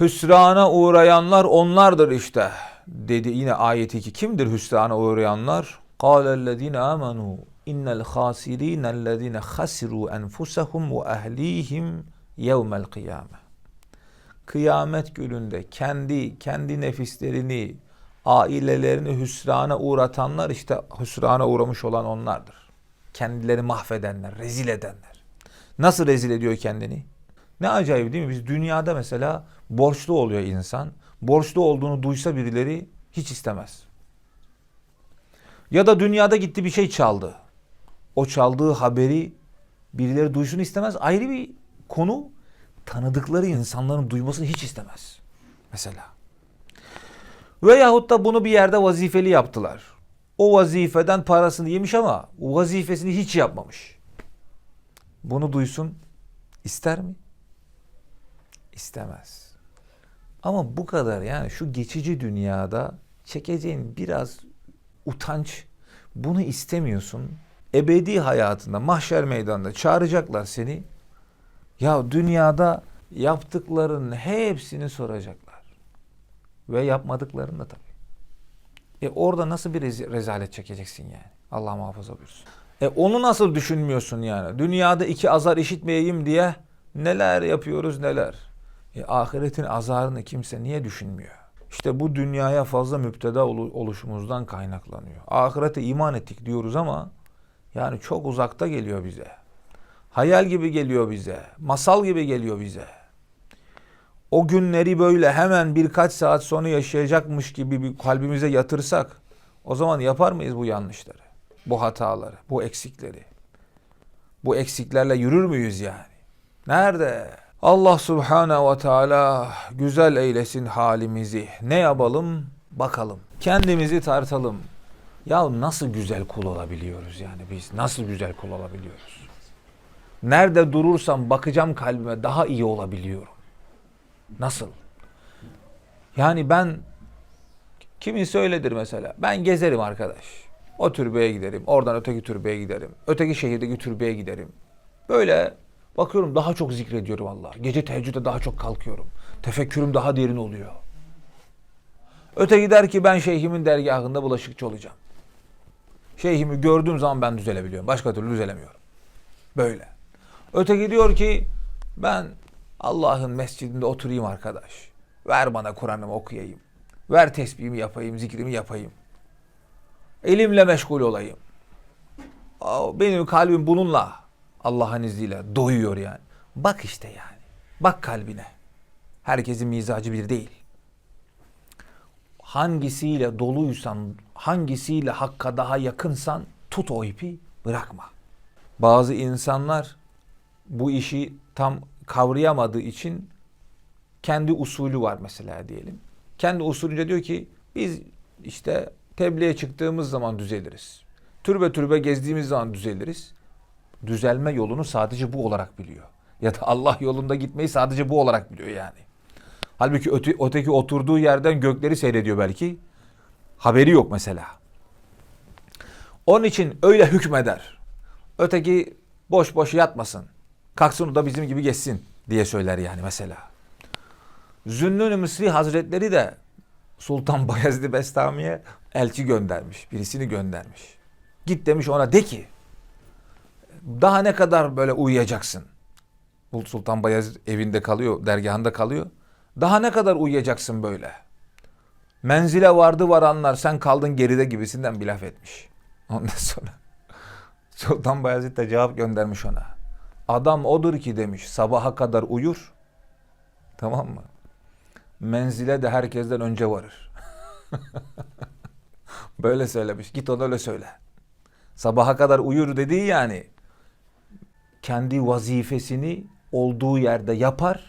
Hüsrana uğrayanlar onlardır işte. Dedi yine ayet 2. Kimdir hüsrana uğrayanlar? Kâlellezîne âmenû innel khâsirînellezîne hasirû enfusehum ve ehlîhim yevmel kıyâme. Kıyamet gününde kendi kendi nefislerini, ailelerini hüsrana uğratanlar işte hüsrana uğramış olan onlardır. Kendilerini mahvedenler, rezil edenler. Nasıl rezil ediyor kendini? Ne acayip değil mi? Biz dünyada mesela borçlu oluyor insan. Borçlu olduğunu duysa birileri hiç istemez. Ya da dünyada gitti bir şey çaldı. O çaldığı haberi birileri duysun istemez. Ayrı bir konu tanıdıkları insanların duymasını hiç istemez. Mesela. Veyahut da bunu bir yerde vazifeli yaptılar. O vazifeden parasını yemiş ama o vazifesini hiç yapmamış. Bunu duysun ister mi? İstemez. Ama bu kadar yani şu geçici dünyada çekeceğin biraz utanç bunu istemiyorsun. Ebedi hayatında mahşer meydanında çağıracaklar seni. Ya dünyada yaptıklarının hepsini soracaklar. Ve yapmadıklarını da tabii. E orada nasıl bir rezalet çekeceksin yani? Allah muhafaza buyursun. E onu nasıl düşünmüyorsun yani? Dünyada iki azar işitmeyeyim diye neler yapıyoruz neler. E ahiretin azarını kimse niye düşünmüyor? İşte bu dünyaya fazla müpteda olu- oluşumuzdan kaynaklanıyor. Ahirete iman ettik diyoruz ama yani çok uzakta geliyor bize. Hayal gibi geliyor bize. Masal gibi geliyor bize. O günleri böyle hemen birkaç saat sonra yaşayacakmış gibi bir kalbimize yatırsak o zaman yapar mıyız bu yanlışları? Bu hataları, bu eksikleri? Bu eksiklerle yürür müyüz yani? Nerede? Allah Subhanahu ve Teala güzel eylesin halimizi. Ne yapalım? Bakalım. Kendimizi tartalım. Ya nasıl güzel kul olabiliyoruz yani biz? Nasıl güzel kul olabiliyoruz? Nerede durursam bakacağım kalbime daha iyi olabiliyorum. Nasıl? Yani ben kimin söyledir mesela? Ben gezerim arkadaş. O türbeye giderim. Oradan öteki türbeye giderim. Öteki şehirdeki türbeye giderim. Böyle bakıyorum daha çok zikrediyorum Allah. Gece teheccüde daha çok kalkıyorum. Tefekkürüm daha derin oluyor. Öteki der ki ben şeyhimin dergahında bulaşıkçı olacağım. Şeyhimi gördüğüm zaman ben düzelebiliyorum. Başka türlü düzelemiyorum. Böyle. Öteki diyor ki ben Allah'ın mescidinde oturayım arkadaş. Ver bana Kur'an'ımı okuyayım. Ver tesbihimi yapayım, zikrimi yapayım. Elimle meşgul olayım. Benim kalbim bununla Allah'ın izniyle doyuyor yani. Bak işte yani. Bak kalbine. Herkesin mizacı bir değil. Hangisiyle doluysan, hangisiyle hakka daha yakınsan tut o ipi bırakma. Bazı insanlar bu işi tam kavrayamadığı için kendi usulü var mesela diyelim. Kendi usulünce diyor ki biz işte tebliğe çıktığımız zaman düzeliriz. Türbe türbe gezdiğimiz zaman düzeliriz. Düzelme yolunu sadece bu olarak biliyor. Ya da Allah yolunda gitmeyi sadece bu olarak biliyor yani. Halbuki öte, öteki oturduğu yerden gökleri seyrediyor belki. Haberi yok mesela. Onun için öyle hükmeder. Öteki boş boş yatmasın. Kalksın da bizim gibi geçsin diye söyler yani mesela. Zünnün-ü Mısri Hazretleri de Sultan Bayezid Bestami'ye elçi göndermiş. Birisini göndermiş. Git demiş ona de ki daha ne kadar böyle uyuyacaksın? Bu Sultan Bayezid evinde kalıyor, dergahında kalıyor. Daha ne kadar uyuyacaksın böyle? Menzile vardı varanlar sen kaldın geride gibisinden bir laf etmiş. Ondan sonra Sultan Bayezid de cevap göndermiş ona. Adam odur ki demiş sabaha kadar uyur. Tamam mı? Menzile de herkesten önce varır. Böyle söylemiş. Git ona öyle söyle. Sabaha kadar uyur dediği yani kendi vazifesini olduğu yerde yapar.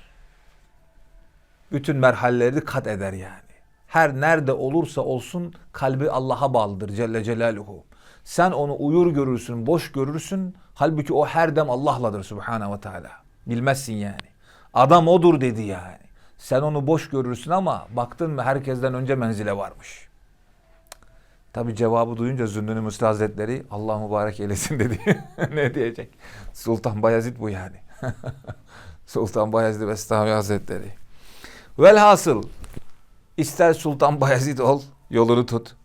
Bütün merhaleleri kat eder yani. Her nerede olursa olsun kalbi Allah'a bağlıdır Celle Celaluhu. Sen onu uyur görürsün, boş görürsün. Halbuki o her dem Allah'ladır Subhanahu ve Teala. Bilmezsin yani. Adam odur dedi yani. Sen onu boş görürsün ama baktın mı herkesten önce menzile varmış. Tabi cevabı duyunca Zünnü Mısri Hazretleri Allah mübarek eylesin dedi. ne diyecek? Sultan Bayezid bu yani. Sultan Bayezid Bestami Hazretleri. Velhasıl ister Sultan Bayezid ol yolunu tut.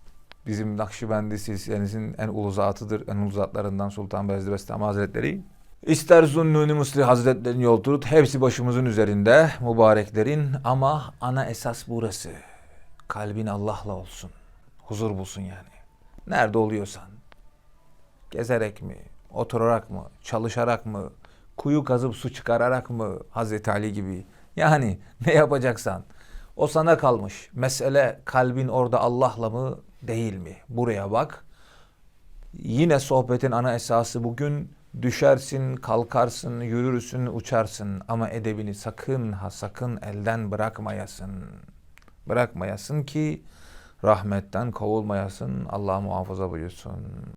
Bizim Nakşibendi silsilenizin en ulu zatıdır. En ulu zatlarından Sultan Bayezid Bestami Hazretleri. İster Zunnuni Musli Hazretleri'nin yol tut. Hepsi başımızın üzerinde mübareklerin ama ana esas burası. Kalbin Allah'la olsun. Huzur bulsun yani. Nerede oluyorsan. Gezerek mi, oturarak mı, çalışarak mı, kuyu kazıp su çıkararak mı Hazreti Ali gibi. Yani ne yapacaksan. O sana kalmış. Mesele kalbin orada Allah'la mı değil mi? Buraya bak. Yine sohbetin ana esası bugün düşersin, kalkarsın, yürürsün, uçarsın ama edebini sakın ha sakın elden bırakmayasın. Bırakmayasın ki rahmetten kovulmayasın. Allah muhafaza buyursun.